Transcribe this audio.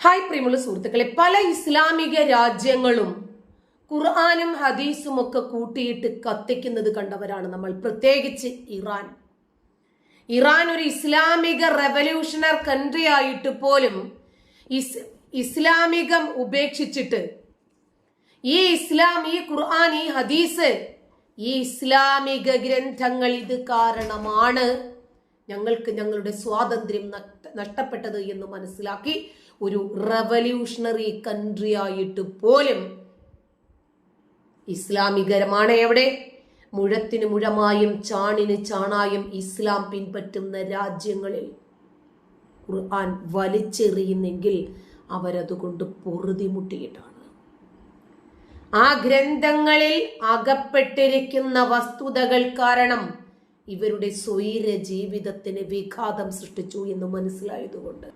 Hi പ്രിയമുള്ള സുഹൃത്തുക്കളെ പല ഇസ്ലാമിക രാജ്യങ്ങളും ഖുർആാനും ഹദീസും ഒക്കെ കൂട്ടിയിട്ട് കത്തിക്കുന്നത് കണ്ടവരാണ് നമ്മൾ. പ്രത്യേകിച്ച് ഇറാൻ. ഇറാൻ ഒരു ഇസ്ലാമിക റെവല്യൂഷണർ കൺട്രി ആയിട്ട് പോലും ഇസ് ഇസ്ലാമികം ഉപേക്ഷിച്ചിട്ട് ഈ ഇസ്ലാം ഈ ഖുർആൻ ഈ ഹദീസ് ഈ ഇസ്ലാമിക ഗ്രന്ഥങ്ങൾ ഇത് കാരണമാണ്. ഞങ്ങൾക്ക് ഞങ്ങളുടെ സ്വാതന്ത്ര്യം നഷ്ട- നഷ്ടപ്പെട്ടത് എന്ന് മനസ്സിലാക്കി ഒരു റവല്യൂഷണറി കൺട്രി ആയിട്ട് പോലും ഇസ്ലാമികരമാണ് എവിടെ? മുഴത്തിന് മുഴമായും ചാണിന് ചാണായും ഇസ്ലാം പിൻപറ്റുന്ന രാജ്യങ്ങളിൽ. ഖുർആൻ വലിച്ചെറിയുന്നെങ്കിൽ അവരതുകൊണ്ട് പൊറുതിമുട്ടിയിട്ടാണ് ആ ഗ്രന്ഥങ്ങളിൽ അകപ്പെട്ടിരിക്കുന്ന വസ്തുതകൾ കാരണം ഇവരുടെ സ്വൈര ജീവിതത്തിന് വിഘാതം സൃഷ്ടിച്ചു എന്ന് മനസ്സിലായതുകൊണ്ട്.